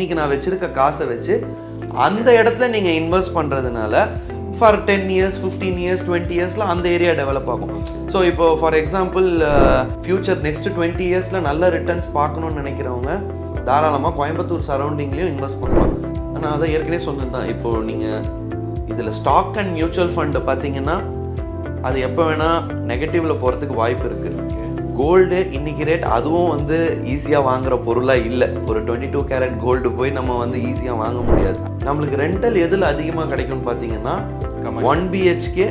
இன்றைக்கி நான் வச்சுருக்க காசை வச்சு அந்த இடத்துல நீங்கள் இன்வெஸ்ட் பண்ணுறதுனால for ten years fifteen years twenty இயர்ஸில் அந்த ஏரியா டெவலப் ஆகும். ஸோ இப்போ for example future next twenty இயர்ஸில் நல்ல ரிட்டர்ன்ஸ் பார்க்கணும்னு நினைக்கிறவங்க தாராளமாக கோயம்புத்தூர் சரௌண்டிங்லேயும் இன்வெஸ்ட் பண்ணலாம். ஆனால் அதை ஏற்கனவே சொன்னது தான் இப்போது நீங்கள் இதில் ஸ்டாக் அண்ட் மியூச்சுவல் ஃபண்டு பார்த்தீங்கன்னா அது எப்போ வேணால் நெகட்டிவில் போகிறதுக்கு வாய்ப்பு இருக்குது கோல்டு இன்னைக்கு ரேட் அதுவும் வந்து ஈஸியாக வாங்குற பொருளாக இல்லை. ஒரு டுவெண்ட்டி டூ கேரட் கோல்டு போய் நம்ம வந்து ஈஸியாக வாங்க முடியாது. நம்மளுக்கு ரெண்டல் எதில் அதிகமாக கிடைக்கும்னு பார்த்தீங்கன்னா one BHK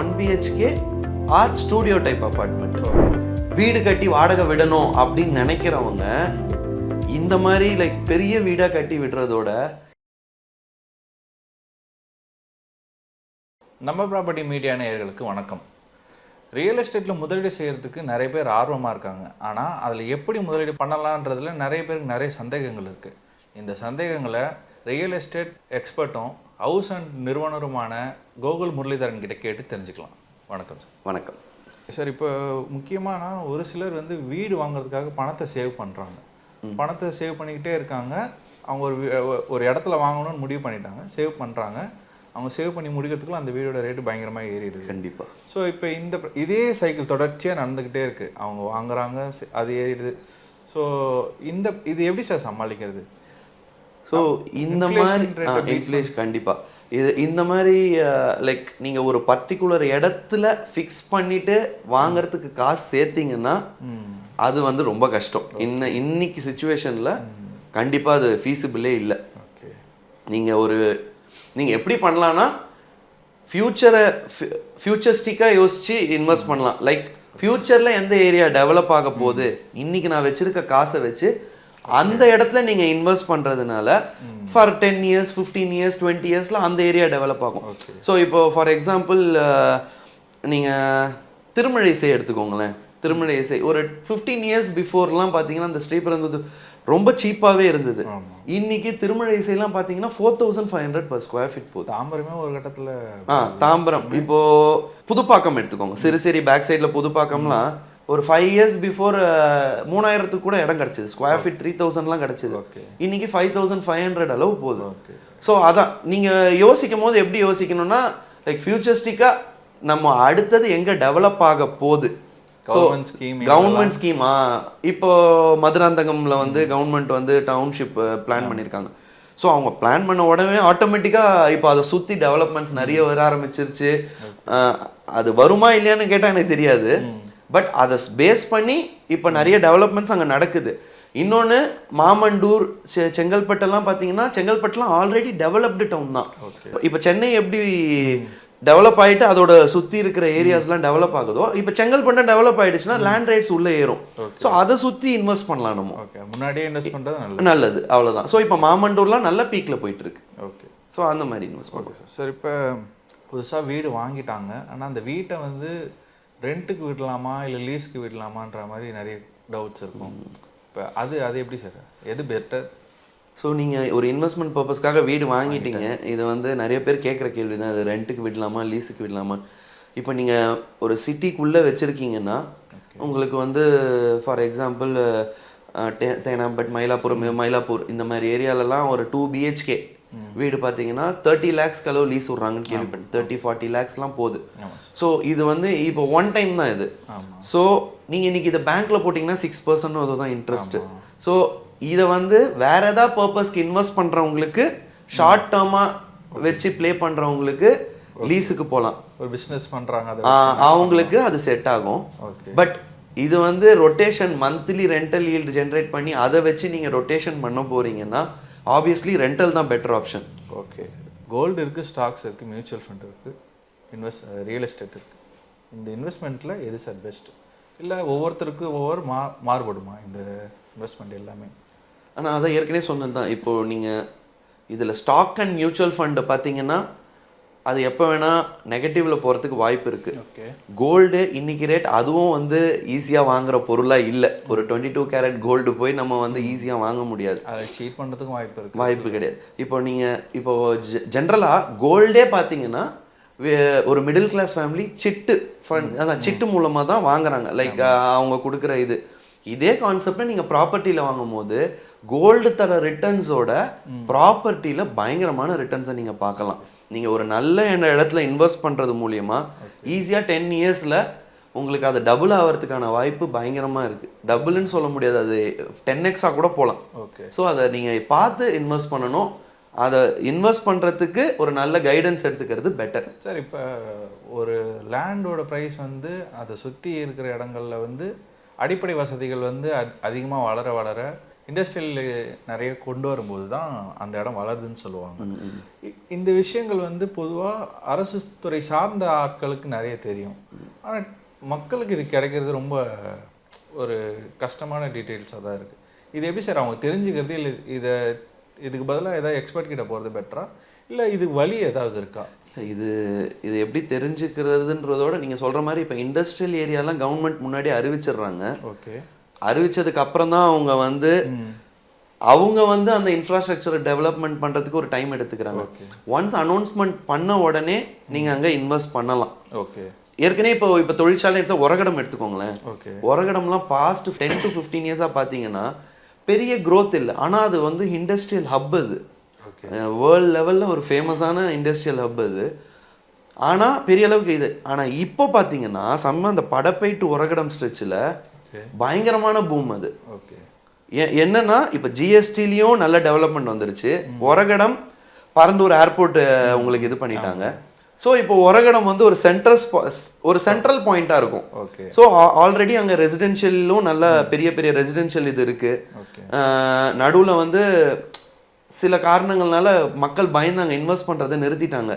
one BHK or studio type apartment வீடு கட்டி வாடகை விடணும் அப்படின்னு நினைக்கிறவங்க இந்த மாதிரி லைக் பெரிய வீடாக கட்டி விடுறதோட நம்ம ப்ராப்பர்ட்டி மீடியா நேயர்களுக்கு வணக்கம். ரியல் எஸ்டேட்டில் முதலீடு செய்கிறதுக்கு நிறைய பேர் ஆர்வமாக இருக்காங்க. ஆனால் அதில் எப்படி முதலீடு பண்ணலான்றதுல நிறைய பேருக்கு நிறைய சந்தேகங்கள் இருக்குது இந்த சந்தேகங்களை ரியல் எஸ்டேட் எக்ஸ்பர்ட்டும் ஹவுஸ் அண்ட் நிறுவனருமான கோகுல் முரளிதரன் கிட்ட கேட்டு தெரிஞ்சுக்கலாம். வணக்கம் சார். வணக்கம். சார் இப்போ முக்கியமான ஒரு சிலர் வந்து வீடு வாங்குறதுக்காக பணத்தை சேவ் பண்ணுறாங்க பணத்தை சேவ் பண்ணிக்கிட்டே இருக்காங்க. அவங்க ஒரு ஒரு இடத்துல வாங்கணும்னு முடிவு பண்ணிட்டாங்க. சேவ் பண்ணுறாங்க அவங்க சேவ் பண்ணி முடிக்கிறதுக்குள்ள அந்த வீடோட ரேட்டு பயங்கரமாக ஏறிடுது. கண்டிப்பாக ஸோ இப்போ இந்த இதே சைக்கிள் தொடர்ச்சியாக நடந்துக்கிட்டே இருக்கு. அவங்க வாங்குறாங்க அது ஏறிடுது. ஸோ இந்த இது எப்படி சார் சமாளிக்கிறது? ஸோ இந்த மாதிரி இன்ஃப்ளேஷன் கண்டிப்பாக இது இந்த மாதிரி லைக் நீங்கள் ஒரு பர்டிகுலர் இடத்துல ஃபிக்ஸ் பண்ணிட்டு வாங்குறதுக்கு காசு சேர்த்தீங்கன்னா அது வந்து ரொம்ப கஷ்டம். இன்ன இன்னைக்கு சுச்சுவேஷனில் கண்டிப்பாக அது ஃபீஸிபிளே இல்லை. நீங்கள் ஒரு நீங்கள் எப்படி பண்ணலான்னா ஃப்யூச்சரை ஃப்யூச்சரிஸ்டிக்காக யோசிச்சு இன்வெஸ்ட் பண்ணலாம். லைக் ஃப்யூச்சரில் எந்த ஏரியா டெவலப் ஆக போகுது? இன்னைக்கு நான் வச்சிருக்க காசை வச்சு அந்த இடத்துல நீங்கள் இன்வெஸ்ட் பண்ணுறதுனால for ten years fifteen years twenty இயர்ஸில் அந்த ஏரியா டெவலப் ஆகும். ஸோ இப்போ ஃபார் எக்ஸாம்பிள் நீங்கள் திருமழை இசை எடுத்துக்கோங்களேன். திருமழை இசை. ஒரு ஃபிஃப்டீன் இயர்ஸ் பிஃபோர்லாம் பார்த்தீங்கன்னா அந்த ஸ்ரீபெரும்புதூர் ரொம்ப சீப்பாகவே இருந்தது. இன்னைக்கு திருமழை இசைலாம் பார்த்தீங்கன்னா four thousand five hundred per square feet போகுது தாம்பரமே ஒரு கட்டத்தில் ஆ தாம்பரம். இப்போ புதுப்பாக்கம் எடுத்துக்கோங்க. சிறுசேரி பேக் சைடில் புதுப்பாக்கம்லாம் ஒரு ஃபைவ் இயர்ஸ் பிஃபோர் மூணாயிரத்துக்கு கூட இடம் கிடச்சிது. ஸ்கொயர் ஃபீட் த்ரீ தௌசண்ட்லாம் கிடச்சிது. இன்னைக்கு ஃபைவ் தௌசண்ட் ஃபைவ் ஹண்ட்ரட் அளவு போகுது ஸோ அதான். நீங்கள் யோசிக்கும் போது எப்படி யோசிக்கணும்னா லைக் ஃபியூச்சரிஸ்டிக்காக நம்ம அடுத்தது எங்கே டெவலப் ஆக போகுது? Government scheme கவர்மெண்ட் ஸ்கீமா இப்போ மதுராந்தகம்ல வந்து கவர்மெண்ட் வந்து டவுன்ஷிப் பிளான் பண்ணியிருக்காங்க ஸோ அவங்க பிளான் பண்ண உடனே ஆட்டோமேட்டிக்காக இப்போ அதை சுற்றி டெவலப்மெண்ட்ஸ் நிறைய வர ஆரம்பிச்சிருச்சு. அது வருமா இல்லையான்னு கேட்டால் எனக்கு தெரியாது. பட் அதை பேஸ் பண்ணி இப்போ நிறைய டெவலப்மெண்ட்ஸ் அங்கே நடக்குது. இன்னொன்று மாமண்டூர் செங்கல்பட்டெல்லாம் பார்த்தீங்கன்னா செங்கல்பட்டுலாம் ஆல்ரெடி டெவலப்டு டவுன் தான். இப்போ சென்னை எப்படி டெவலப் ஆயிட்டு அதோட சுற்றி இருக்கிற ஏரியாஸ்லாம் டெவலப் ஆகுதோ? இப்போ செங்கல்பட்டு டெவலப் ஆயிடுச்சுன்னா லேண்ட் ரைட்ஸ் உள்ளே ஏறும். ஸோ அதை சுற்றி இன்வெஸ்ட் பண்ணலாம் நம்ம. ஓகே முன்னாடியே இன்வெஸ்ட் பண்ணுறது நல்லது. அவ்வளவுதான். ஸோ இப்போ மாமண்டூர்லாம் நல்ல பீக்கில் போயிட்டு இருக்கு. ஓகே ஸோ அந்த மாதிரி இன்வெஸ்ட் ஓகே சார் சார் இப்போ புதுசாக வீடு வாங்கிட்டாங்க. ஆனால் அந்த வீட்டை வந்து ரெண்ட்டுக்கு விடலாமா இல்லை லீஸ்க்கு விடலாமான்ற மாதிரி நிறைய டவுட்ஸ் இருக்கும். இப்போ அது அது எப்படி சார் எது பெட்டர் ஸோ நீங்கள் ஒரு இன்வெஸ்ட்மெண்ட் பர்பஸ்க்காக வீடு வாங்கிட்டீங்க. இது வந்து நிறைய பேர் கேட்குற கேள்வி தான் இது ரெண்ட்டுக்கு விடலாமா லீஸுக்கு விடலாமா? இப்போ நீங்கள் ஒரு சிட்டிக்குள்ளே வச்சுருக்கீங்கன்னா உங்களுக்கு வந்து ஃபார் எக்ஸாம்பிள் தேனாம்பட் மயிலாப்பூர் மயிலாப்பூர் இந்த மாதிரி ஏரியாலலாம் ஒரு டூ பிஹெச்கே வீடு பார்த்தீங்கன்னா தேர்ட்டி லேக்ஸ் கலவு லீஸ் விட்றாங்கன்னு கேள்விப்பட்டேன். தேர்ட்டி ஃபார்ட்டி லேக்ஸ்லாம் போகுது. ஸோ இது வந்து இப்போ ஒன் டைம் தான் இது. ஸோ நீங்கள் இன்னைக்கு இதை பேங்க்ல போட்டிங்கன்னா சிக்ஸ் பர்சன்ட் அதுதான் இன்ட்ரெஸ்ட் ஸோ இதை வந்து வேற ஏதாவது பர்பஸ்க்கு இன்வெஸ்ட் பண்ணுறவங்களுக்கு ஷார்ட் டேர்மாக வச்சு ப்ளே பண்ணுறவங்களுக்கு லீஸுக்கு போகலாம் ஒரு பிஸ்னஸ் பண்ணுறாங்க அவங்களுக்கு அது செட் ஆகும். பட் இது வந்து rotation monthly rental yield generate பண்ணி அதை வச்சு நீங்கள் ரொட்டேஷன் பண்ண போறீங்கன்னா ஆப்வியஸ்லி ரெண்டல் தான் பெட்டர் ஆப்ஷன் ஓகே கோல்டு இருக்குது ஸ்டாக்ஸ் இருக்குது மியூச்சுவல் ஃபண்ட் இருக்குது இன்வெஸ்ட் ரியல் எஸ்டேட் இருக்குது இந்த இன்வெஸ்ட்மெண்ட்டில் எது சார் பெஸ்ட் இல்லை ஒவ்வொருத்தருக்கும் ஒவ்வொரு மா மாறுபடுமா இந்த இன்வெஸ்ட்மெண்ட் எல்லாமே? ஆனால் அதான் ஏற்கனவே சொன்னது தான். இப்போ நீங்கள் இதில் ஸ்டாக் அண்ட் மியூச்சுவல் ஃபண்டு பார்த்தீங்கன்னா அது எப்போ வேணால் நெகட்டிவ்ல போகிறதுக்கு வாய்ப்பு இருக்குது ஓகே கோல்டு இன்னைக்கு ரேட் அதுவும் வந்து ஈஸியாக வாங்குற பொருளாக இல்லை. ஒரு டுவெண்ட்டி டூ கேரட் கோல்டு போய் நம்ம வந்து ஈஸியாக வாங்க முடியாது. அதை சீட் பண்ணுறதுக்கும் வாய்ப்பு இருக்குது வாய்ப்பு கிடையாது. இப்போ நீங்கள் இப்போ ஜென்ரலாக கோல்டே பார்த்தீங்கன்னா ஒரு middle class family chit fund அதான் சிட்டு மூலமாக தான் வாங்குறாங்க. லைக் அவங்க கொடுக்குற இது. இதே கான்செப்டை நீங்கள் ப்ராப்பர்ட்டியில் வாங்கும் போது கோல்டு தர ரிட்டர்ன்ஸோட ப்ராப்பர்ட்டியில் பயங்கரமான ரிட்டர்ன்ஸை நீங்கள் பார்க்கலாம். நீங்கள் ஒரு நல்ல இடத்துல இன்வெஸ்ட் பண்ணுறது மூலியமா ஈஸியாக டென் இயர்ஸில் உங்களுக்கு அது டபுள் ஆகிறதுக்கான வாய்ப்பு பயங்கரமாக இருக்குது டபுள்னு சொல்ல முடியாது. அது டென் எக்ஸாக கூட போகலாம் ஓகே ஸோ அதை நீங்கள் பார்த்து இன்வெஸ்ட் பண்ணணும். அதை இன்வெஸ்ட் பண்ணுறதுக்கு ஒரு நல்ல கைடன்ஸ் எடுத்துக்கிறது பெட்டர் சார் இப்போ ஒரு லேண்டோட ப்ரைஸ் வந்து அதை சுற்றி இருக்கிற இடங்கள்ல வந்து அடிப்படை வசதிகள் வந்து அதிகமாக வளர வளர இண்டஸ்ட்ரியல் நிறைய கொண்டு வரும்போது தான் அந்த இடம் வளருதுன்னு சொல்லுவாங்க. இந்த விஷயங்கள் வந்து பொதுவாக அரசு துறை சார்ந்த ஆட்களுக்கு நிறைய தெரியும். ஆனால் மக்களுக்கு இது கிடைக்கிறது ரொம்ப ஒரு கஷ்டமான டீட்டெயில்ஸாக தான் இருக்குது இது எப்படி சார் அவங்க தெரிஞ்சுக்கிறது இல்லை இதை இதுக்கு பதிலாக ஏதாவது எக்ஸ்பர்ட் கிட்ட போகிறது பெட்டரா இல்லை இது வழி ஏதாவது இருக்கா? இது இது எப்படி தெரிஞ்சுக்கிறதுன்றதோட நீங்கள் சொல்கிற மாதிரி இப்போ இண்டஸ்ட்ரியல் ஏரியாலாம் கவர்மெண்ட் முன்னாடி அறிவிச்சிடுறாங்க. ஓகே. அறிவிச்சதுக்கு அப்புறம் தான் அவங்க வந்து அவங்க வந்து அந்த இன்ஃப்ராஸ்ட்ரக்சரை டெவலப்மெண்ட் பண்ணுறதுக்கு ஒரு டைம் எடுத்துக்கிறாங்க. ஒன்ஸ் அனௌன்ஸ்மெண்ட் பண்ண உடனே நீங்கள் அங்கே இன்வெஸ்ட் பண்ணலாம். ஓகே ஏற்கனவே இப்போ இப்போ தொழிற்சாலை எடுத்த உரகடம் எடுத்துக்கோங்களேன். ஓகே உரகடம்லாம் பாஸ்ட் டென் டு ஃபிஃப்டீன் இயர்ஸாக பார்த்தீங்கன்னா பெரிய growth இல்லை. ஆனால் அது வந்து இண்டஸ்ட்ரியல் ஹப் அது. ஓகே வேர்ல்ட் லெவலில் ஒரு ஃபேமஸான இண்டஸ்ட்ரியல் ஹப் அது. ஆனால் பெரிய அளவுக்கு இது. ஆனால் இப்போ பார்த்தீங்கன்னா செம்ம அந்த படப்பை டு உரகடம் ஸ்ட்ரெச்சில் பயங்கரமான பூம் அது. என்னன்னா இப்போ ஜிஎஸ்டிலையும் நல்ல டெவலப்மெண்ட் வந்துருச்சு. உரகடம் பரந்தூர் ஏர்போர்ட் உங்களுக்கு இது பண்ணிட்டாங்க. ஸோ இப்போ உரகடம் வந்து ஒரு சென்ட்ரல் ஒரு சென்ட்ரல் பாயிண்ட்டாக இருக்கும். ஸோ ஆல்ரெடி அங்கே ரெசிடென்ஷியலும் நல்ல பெரிய பெரிய ரெசிடென்ஷியல் இது இருக்கு. ஓகே நடுவில் வந்து சில காரணங்கள்னால மக்கள் பயந்தாங்க இன்வெஸ்ட் பண்ணுறதை நிறுத்திட்டாங்க.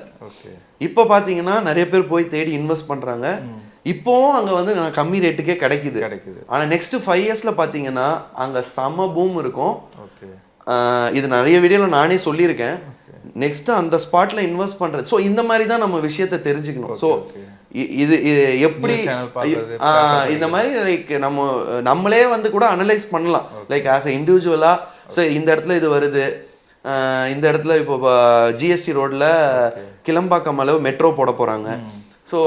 இப்போ பார்த்தீங்கன்னா நிறைய பேர் போய் தேடி இன்வெஸ்ட் பண்ணுறாங்க இப்போவும் அங்கே வந்து கம்மி ரேட்டுக்கே கிடைக்குது. கிடைக்குது. ஆனால் நெக்ஸ்ட் ஃபைவ் இயர்ஸில் பார்த்தீங்கன்னா அங்கே செம பூம் இருக்கும். இது நிறைய வீடியோவில் நானே சொல்லியிருக்கேன். நெக்ஸ்ட் அந்த ஸ்பாட்ல இன்வெஸ்ட் பண்றது. ஸோ இந்த மாதிரி தான் நம்ம விஷயத்தை தெரிஞ்சுக்கணும். ஸோ. இது எப்படி இந்த மாதிரி லைக் நம்ம நம்மளே வந்து கூட அனலைஸ் பண்ணலாம். லைக் ஆஸ் அ இண்டிவிஜுவலா ஸோ இந்த இடத்துல இது வருது. இந்த இடத்துல இப்போ ஜிஎஸ்டி ரோட்ல கிளம்பாக்கம் அளவு மெட்ரோ போட போறாங்க. ஸோ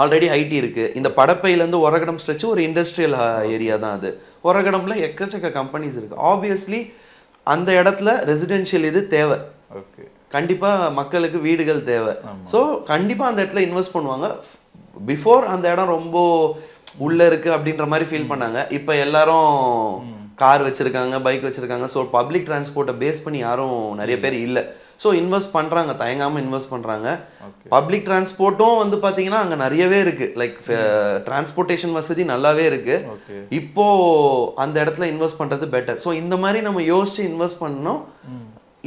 ஆல்ரெடி ஐடி இருக்கு. இந்த படப்பையிலேருந்து உரகடம் ஸ்ட்ரெச் ஒரு இண்டஸ்ட்ரியல் ஏரியா தான் அது. உரகடம்ல எக்கச்சக்க கம்பெனிஸ் இருக்கு. ஆப்வியஸ்லி அந்த இடத்துல ரெசிடென்ஷியல் இது தேவை. ஓகே கண்டிப்பா மக்களுக்கு வீடுகள் தேவை. ஸோ கண்டிப்பா அந்த இடத்துல இன்வெஸ்ட் பண்ணுவாங்க. பிஃபோர் அந்த இடம் ரொம்ப உள்ள இருக்கு அப்படின்ற மாதிரி ஃபீல் பண்ணாங்க. இப்போ எல்லாரும் கார் வச்சிருக்காங்க பைக் வச்சிருக்காங்க. ஸோ பப்ளிக் டிரான்ஸ்போர்ட்டை பேஸ் பண்ணி யாரும் நிறைய பேர் இல்லை. ஸோ இன்வெஸ்ட் பண்றாங்க தயங்காம இன்வெஸ்ட் பண்றாங்க. ஓகே பப்ளிக் டிரான்ஸ்போர்ட்டும் வந்து பாத்தீங்கன்னா அங்க நிறையவே இருக்கு. லைக் டிரான்ஸ்போர்ட்டேஷன் வசதி நல்லாவே இருக்கு. ஓகே இப்போ அந்த இடத்துல இன்வெஸ்ட் பண்றது பெட்டர் ஸோ இந்த மாதிரி நம்ம யோசிச்சு இன்வெஸ்ட் பண்ணோம்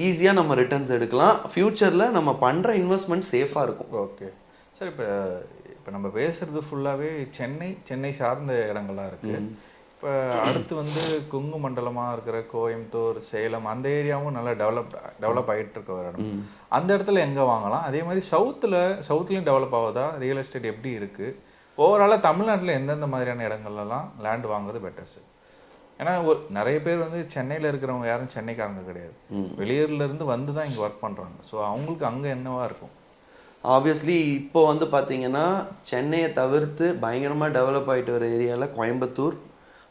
ஈஸியா நம்ம ரிட்டர்ன்ஸ் எடுக்கலாம். ஃபியூச்சர்ல நம்ம பண்ற இன்வெஸ்ட்மெண்ட் சேஃபா இருக்கும். ஓகே சார் இப்போ இப்போ நம்ம பேசுறது ஃபுல்லாகவே சென்னை சென்னை சார்ந்த இடங்கள்லாம் இருக்கு. இப்போ அடுத்து வந்து கொங்கு மண்டலமாக இருக்கிற கோயம்புத்தூர் சேலம் அந்த ஏரியாவும் நல்லா டெவலப் டெவலப் ஆகிட்டு இருக்க ஒரு இடம். அந்த இடத்துல எங்கே வாங்கலாம்? அதே மாதிரி சவுத்தில் சவுத்துலேயும் டெவலப் ஆகுதா? ரியல் எஸ்டேட் எப்படி இருக்குது ஓவராலாக தமிழ்நாட்டில் எந்தெந்த மாதிரியான இடங்கள்லாம் லேண்ட் வாங்குறது பெட்டர் சார் ஏன்னா ஒரு நிறைய பேர் வந்து சென்னையில் இருக்கிறவங்க யாரும் சென்னைக்காரங்க கிடையாது. வெளியூர்ல இருந்து வந்து தான் இங்கே ஒர்க் பண்ணுறாங்க ஸோ அவங்களுக்கு அங்கே என்னவா இருக்கும்? ஆப்வியஸ்லி இப்போ வந்து பாத்தீங்கன்னா சென்னையை தவிர்த்து பயங்கரமா டெவலப் ஆயிட்டு வர ஏரியால கோயம்புத்தூர்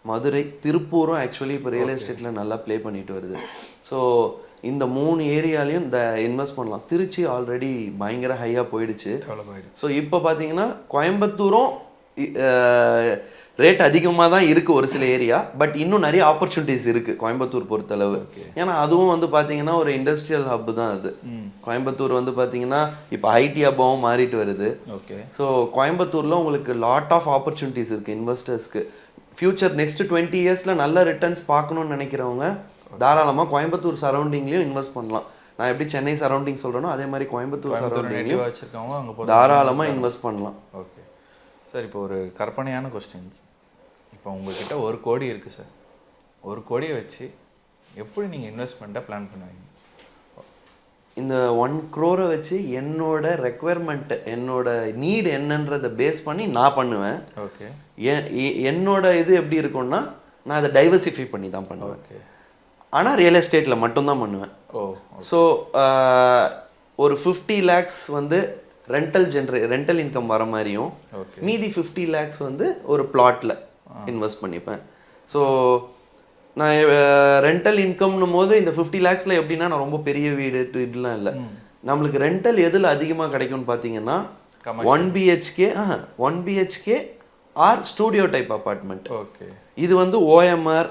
மதுரை திருப்பூரும் ஆக்சுவலி இப்போ ரியல் எஸ்டேட்ல நல்லா ப்ளே பண்ணிட்டு வருது. ஸோ இந்த மூணு ஏரியாலையும் இந்த இன்வெஸ்ட் பண்ணலாம். திருச்சி ஆல்ரெடி பயங்கர ஹையாக போயிடுச்சு. ஸோ இப்போ பார்த்தீங்கன்னா கோயம்புத்தூரும் ரேட் அதிகமாக தான் இருக்குது ஒரு சில ஏரியா பட் இன்னும் நிறைய ஆப்பர்ச்சுனிட்டிஸ் இருக்குது கோயம்புத்தூர் பொறுத்தளவு. ஏன்னா அதுவும் வந்து பார்த்தீங்கன்னா ஒரு இண்டஸ்ட்ரியல் ஹப் தான் அது. கோயம்புத்தூர் வந்து பார்த்தீங்கன்னா இப்போ ஐடி ஹப்பாகவும் மாறிட்டு வருது. ஓகே ஸோ கோயம்புத்தூரில் உங்களுக்கு லாட் ஆஃப் ஆப்பர்ச்சுனிட்டிஸ் இருக்குது இன்வெஸ்டர்ஸ்க்கு ஃபியூச்சர் நெக்ஸ்ட் டுவெண்ட்டி இயர்ஸில் நல்ல ரிட்டர்ன்ஸ் பார்க்கணும்னு நினைக்கிறவங்க தாராளமாக கோயம்புத்தூர் சரௌண்டிங்லேயும் இன்வெஸ்ட் பண்ணலாம். நான் எப்படி சென்னை சரௌண்டிங் சொல்கிறேனோ அதே மாதிரி கோயம்புத்தூர் சரௌண்டிங்லேயும் வச்சுருக்கவங்க தாராளமாக இன்வெஸ்ட் பண்ணலாம். ஓகே சார் இப்போ ஒரு கற்பனையான கொஸ்டின்ஸ் இப்போ உங்ககிட்ட ஒரு கோடி இருக்குது சார் ஒரு கோடியை வச்சு எப்படி நீங்கள் இன்வெஸ்ட்மெண்ட்டை பிளான் பண்ணுவீங்க? இந்த ஒன் க்ரோரை வச்சு என்னோட ரெக்குவயர்மெண்ட் என்னோட நீட் என்னன்றதை பேஸ் பண்ணி நான் பண்ணுவேன். ஓகே என்னோட இது எப்படி இருக்கும்னா நான் அதை டைவர்சிஃபை பண்ணி தான் பண்ணுவேன். ஓகே ஆனால் ரியல் எஸ்டேட்டில் மட்டும்தான் பண்ணுவேன். ஓ ஸோ ஒரு ஃபிஃப்டி லேக்ஸ் வந்து ரெண்டல் ஜென்ரே ரெண்டல் இன்கம் வர மாதிரியும் மீதி ஃபிஃப்டி லேக்ஸ் வந்து ஒரு பிளாட்டில் இன்வெஸ்ட் பண்ணிப்பேன். ஸோ நான் ரெண்டல் இன்கம்னும் போது இந்த ஃபிஃப்டி லேக்ஸில் எப்படின்னா நான் ரொம்ப பெரிய வீடு இதெல்லாம் இல்லை. நம்மளுக்கு ரெண்டல் எதில் அதிகமாக கிடைக்கும்னு பார்த்தீங்கன்னா one BHK one BHK or studio type apartment okay இது வந்து ஓஎம்ஆர்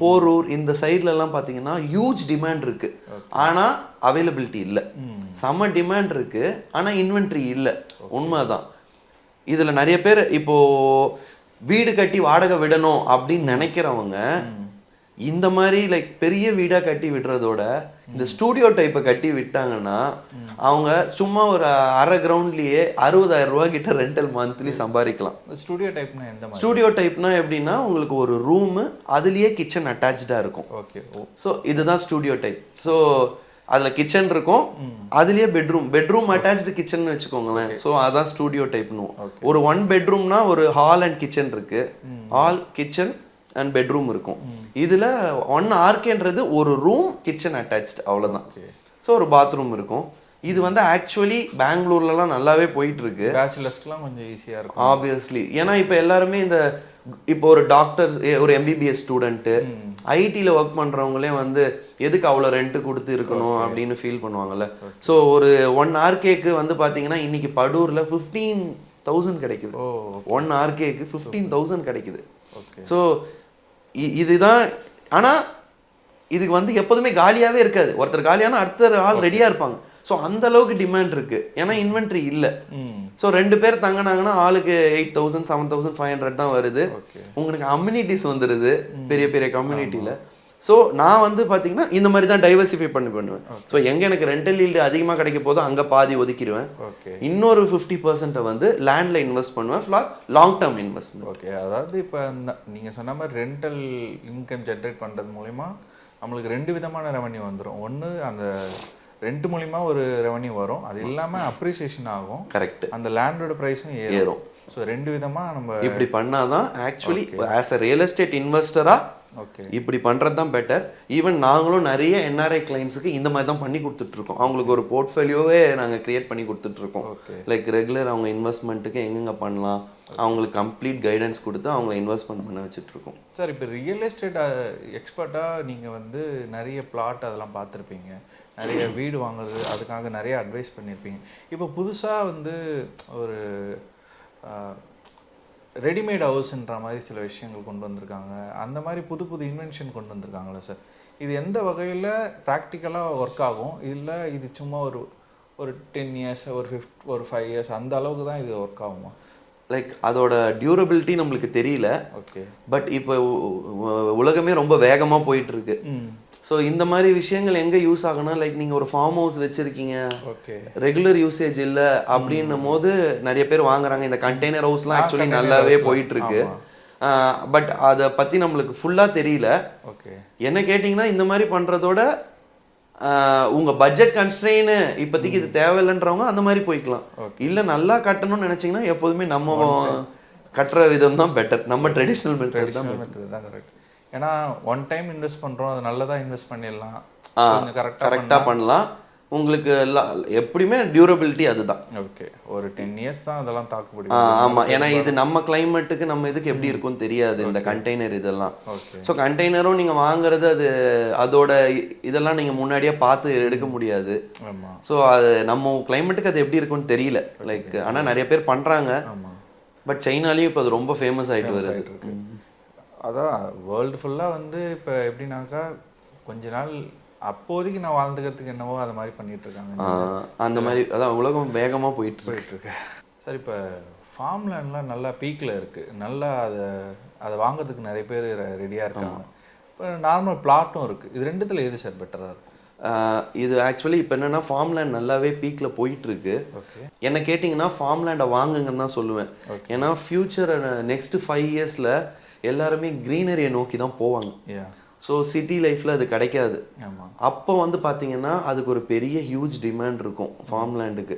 போரூர் இந்த சைட்ல எல்லாம் பார்த்தீங்கன்னா ஹியூஜ் டிமாண்ட் இருக்கு. ஆனா அவைலபிலிட்டி இல்லை. செம்ம டிமாண்ட் இருக்கு. ஆனா இன்வென்ட்ரி இல்லை. உண்மைதான். இதுல நிறைய பேர் இப்போ வீடு கட்டி வாடகை விடணும் அப்படின்னு நினைக்கிறவங்க இந்த மாதிரி லைக் பெரிய வீடா கட்டி விடுறதோட இந்த ஸ்டூடியோ டைப்பை கட்டி விட்டாங்கன்னா அவங்க சும்மா ஒரு அரை கிரவுண்ட்லயே அறுபதாயிரம் ரூபாய் கிட்ட ரெண்டல் மந்த்லி சம்பாதிக்கலாம். ஸ்டுடியோ டைப்னா எந்த ஸ்டூடியோ டைப்னா எப்படின்னா உங்களுக்கு ஒரு ரூமு அதுலயே கிச்சன் அட்டாச்சாக இருக்கும். ஓகே ஸோ இதுதான் ஸ்டூடியோ டைப் ஸோ அதில் கிச்சன் இருக்கும் அதுலயே பெட்ரூம் பெட்ரூம் அட்டாச்சு கிச்சன் வச்சுக்கோங்களேன். ஸோ அதான் ஸ்டூடியோ டைப்னு ஒரு ஒன் பெட்ரூம்னா ஒரு ஹால் அண்ட் கிச்சன் இருக்கு. ஹால் கிச்சன் அண்ட் பெட்ரூம் இருக்கும். இதுல ஒன் ஆர்கேன்றது ஒரு ரூம் கிச்சன் அட்டாச்ட் அவ்வளவுதான். ஸோ ஒரு பாத்ரூம் இருக்கும். இது வந்து ஆக்சுவலி பெங்களூர்லலாம் நல்லாவே போயிட்டு இருக்கு பேச்சுலர்ஸ்க்குலாம் கொஞ்சம் ஈஸியா இருக்கும். ஆப்வியஸ்லி ஏன்னா இப்போ எல்லாருமே இந்த இப்போ ஒரு டாக்டர் ஒரு எம்பிபிஎஸ் ஸ்டூடெண்ட்டு ஐடியில் ஒர்க் பண்ணுறவங்களே வந்து எதுக்கு அவ்வளோ ரெண்ட் கொடுத்து இருக்கணும் அப்படின்னு ஃபீல் பண்ணுவாங்கல்ல. ஸோ ஒரு ஒன் ஆர்கேக்கு வந்து பார்த்தீங்கன்னா இன்னைக்கு படூரில் ஃபிஃப்டீன் தௌசண்ட் கிடைக்குது. ஒன் ஆர்கேக்கு ஃபிஃப்டீன் தௌசண்ட் கிடைக்குது. ஸோ இதுதான் ஆனால் இதுக்கு வந்து எப்போதுமே காலியாகவே இருக்காது. ஒருத்தர் காலியானா அடுத்த ஆள் ரெடியாக இருப்பாங்க. ஸோ அந்த அளவுக்கு டிமாண்ட் இருக்கு. ஏன்னா இன்வென்ட்ரி இல்லை. ஸோ ரெண்டு பேர் தங்கினாங்கன்னா ஆளுக்கு eight thousand seven thousand five hundred தான் வருது. உங்களுக்கு அம்யூனிட்டிஸ் வந்துடுது பெரிய பெரிய கம்யூனிட்டியில் ஸோ நான் வந்து பார்த்தீங்கன்னா இந்த மாதிரி தான் டைவர்சிஃபை பண்ணி பண்ணுவேன். ஸோ எங்கே எனக்கு ரெண்டல் ஈல்டு அதிகமாக கிடைக்க போதோ அங்கே பாதி ஒதுக்கிடுவேன். ஓகே இன்னொரு ஃபிஃப்டி பர்சன்ட்டை வந்து லேண்டில் இன்வெஸ்ட் பண்ணுவேன் லாங் டேர்ம் இன்வெஸ்ட்மெண்ட் ஓகே அதாவது இப்போ நீங்கள் சொன்ன மாதிரி ரெண்டல் இன்கம் ஜென்ரேட் பண்ணுறது மூலிமா நம்மளுக்கு ரெண்டு விதமான ரெவன்யூ வந்துடும் ஒன்று அந்த ரெண்ட் மூலிமா ஒரு ரெவன்யூ வரும். அது இல்லாமல் அப்ரிசியேஷன் ஆகும். கரெக்ட் அந்த லேண்டோட ப்ரைஸும் ஏறும். ஸோ ரெண்டு விதமாக நம்ம இப்படி பண்ணாதான் actually as a real estate இன்வெஸ்டரா okay இப்படி பண்றது தான் பெட்டர் ஈவன் நாங்களும் நிறைய என்ஆர்ஐ கிளைண்ட்ஸுக்கு இந்த மாதிரி தான் பண்ணி கொடுத்துட்டு இருக்கோம். அவங்களுக்கு ஒரு போர்ட்ஃபோலியோவே நாங்க கிரியேட் பண்ணி ஓகே லைக் ரெகுலர் அவங்க இன்வெஸ்ட்மெண்ட்டுக்கு எங்கெங்க பண்ணலாம்? அவங்களுக்கு கம்ப்ளீட் கைடன்ஸ் கொடுத்து அவங்க இன்வெஸ்ட்மெண்ட் பண்ண வச்சுட்டு இருக்கோம். சார் இப்போ ரியல் எஸ்டேட் எக்ஸ்பர்ட்டாக நீங்கள் வந்து நிறைய பிளாட் அதெல்லாம் பார்த்துருப்பீங்க. நிறைய வீடு வாங்குறது அதுக்காக நிறைய அட்வைஸ் பண்ணியிருப்பீங்க இப்போ புதுசாக வந்து ஒரு ரெடிமேட் ஹவுஸ்ன்ற மாதிரி சில விஷயங்கள் கொண்டு வந்திருக்காங்க. அந்த மாதிரி புது புது இன்வென்ஷன் கொண்டு வந்திருக்காங்களா சார் இது எந்த வகையில் ப்ராக்டிக்கலாக ஒர்க் ஆகும்? இல்லை இது சும்மா ஒரு ஒரு டென் இயர்ஸ் ஒரு ஃபிஃப்ட் ஒரு ஃபைவ் இயர்ஸ் அந்த அளவுக்கு தான் இது ஒர்க் ஆகுமா? லைக் அதோட டியூரபிலிட்டி நம்மளுக்கு தெரியல. ஓகே பட் இப்போ உலகமே ரொம்ப வேகமா போயிட்டு இருக்கு. ம். ஸோ இந்த மாதிரி விஷயங்கள் எங்க யூஸ் ஆகும்னா லைக் நீங்க ஒரு ஃபார்ம் ஹவுஸ் வச்சிருக்கீங்க. ஓகே ரெகுலர் யூசேஜ் இல்ல. அப்படின்னும் போது நிறைய பேர் வாங்குறாங்க. இந்த கண்டெய்னர் ஹவுஸ்லாம் ஆக்சுவலி நல்லாவே போயிட்டு இருக்கு பட் அதை பத்தி நம்மளுக்கு ஃபுல்லா தெரியல. ஓகே என்ன கேட்டிங்கன்னா இந்த மாதிரி பண்றதோட ஆஹ், உங்க பட்ஜெட் கன்ஸ்ட்ரெயின் இப்போதைக்கு இது தேவையில்லைன்றவங்க அந்த மாதிரி போய்க்கலாம். இல்ல நல்லா கட்டணும்னு நினைச்சீங்கன்னா எப்போதுமே நம்ம கட்டுற விதம் தான் பெட்டர் நம்ம ட்ரெடிஷ்னல் மெத்தட் தான் கரெக்ட் ஏன்னா ஒன் டைம் இன்வெஸ்ட் பண்றோம் அது நல்லதா இன்வெஸ்ட் பண்ணிடலாம். கொஞ்சம் கரெக்டாக கரெக்டா பண்ணலாம். உங்களுக்கு எல்லாம் எப்படியுமே டியூரபிலிட்டி அதுதான். ஓகே ஒரு டென் இயர்ஸ் தான் அதெல்லாம் தாக்கு ஆ, பிடிக்கும் ஆமா. ஏன்னா இது நம்ம கிளைமேட்டுக்கு நம்ம இதுக்கு எப்படி இருக்கும்னு தெரியாது இந்த கண்டெய்னர் இதெல்லாம். ஸோ கண்டெய்னரும் நீங்க வாங்குறது அது அதோட இதெல்லாம் நீங்க முன்னாடியே பார்த்து எடுக்க முடியாது. ஆமா. ஸோ அது நம்ம கிளைமேட்டுக்கு அது எப்படி இருக்கும்னு தெரியல. லைக் ஆனா நிறைய பேர் பண்றாங்க. ஆமா. பட் சைனாலையும் இப்போ அது ரொம்ப ஃபேமஸ் ஆயிட்டு வருது. அதான் வேர்ல்டு ஃபுல்லா வந்து இப்போ எப்படின்னாக்கா கொஞ்ச நாள் அப்போதைக்கு நான் வாழ்ந்துக்கிறதுக்கு என்னவோ அது மாதிரி பண்ணிட்டு இருக்காங்க அந்த மாதிரி அதான் உலகம் வேகமா போயிட்டு போயிட்டு இருக்கு சார் இப்போ ஃபார்ம் லேண்ட்லாம் நல்லா பீக்கில் இருக்கு. நல்லா அதை அதை வாங்குறதுக்கு நிறைய பேர் ரெடியாக இருக்காங்க. இப்போ நார்மல் பிளாட்டும் இருக்கு. இது ரெண்டுத்துல எது சார் பெட்டராக இருக்கும் இது ஆக்சுவலி இப்போ என்னன்னா ஃபார்ம்லேண்ட் நல்லாவே பீக்கில் போயிட்டு இருக்கு ஓகே. என்ன கேட்டிங்கன்னா ஃபார்ம்லேண்டை வாங்குங்கன்னு தான் சொல்லுவேன். ஏன்னா ஃபியூச்சர் நெக்ஸ்ட் ஃபைவ் இயர்ஸில் எல்லாருமே க்ரீனரியை நோக்கி தான் போவாங்க ஸோ சிட்டி லைஃப்பில் அது கிடைக்காது. அப்போ வந்து பார்த்தீங்கன்னா அதுக்கு ஒரு பெரிய ஹியூஜ் டிமாண்ட் இருக்கும் ஃபார்ம்லேண்டுக்கு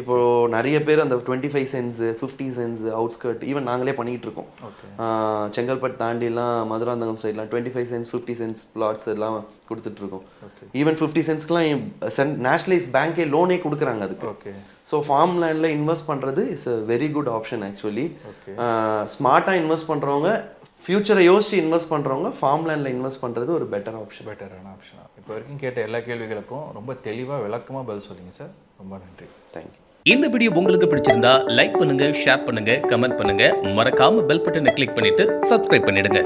இப்போ நிறைய பேர் அந்த twenty five cents fifty cents outskirt even நாங்களே பண்ணிட்டு இருக்கோம். செங்கல்பட்டு தாண்டிலாம் மதுராந்தகம் சைட்லாம் twenty five cents fifty cents plots எல்லாம் கொடுத்துட்ருக்கோம். ஈவன் ஃபிஃப்டி சென்ட்ஸ்க்குலாம் நேஷ்னலைஸ் பேங்க்கே லோனே கொடுக்குறாங்க அதுக்கு. ஓகே ஸோ ஃபார்ம் லேண்டில் இன்வெஸ்ட் பண்ணுறது is a very good option actually ஸ்மார்ட்டாக இன்வெஸ்ட் பண்ணுறவங்க ஃப்யூச்சரை யோசிச்சு இன்வெஸ்ட் பண்ணுறவங்க ஃபார்ம் லேண்டில் இன்வெஸ்ட் பண்ணுறது ஒரு பெட்டர் ஆப்ஷன் பெட்டரான ஆப்ஷனா இப்போ வரைக்கும் கேட்ட எல்லா கேள்விகளுக்கும் ரொம்ப தெளிவாக விளக்கமாக பதில் சொல்லிங்க சார் ரொம்ப நன்றி. தேங்க்யூ இந்த வீடியோ உங்களுக்கு பிடிச்சிருந்தா லைக் பண்ணுங்க ஷேர் பண்ணுங்க கமெண்ட் பண்ணுங்க. மறக்காம பெல் பட்டனை கிளிக் பண்ணிட்டு சப்ஸ்கிரைப் பண்ணிடுங்க.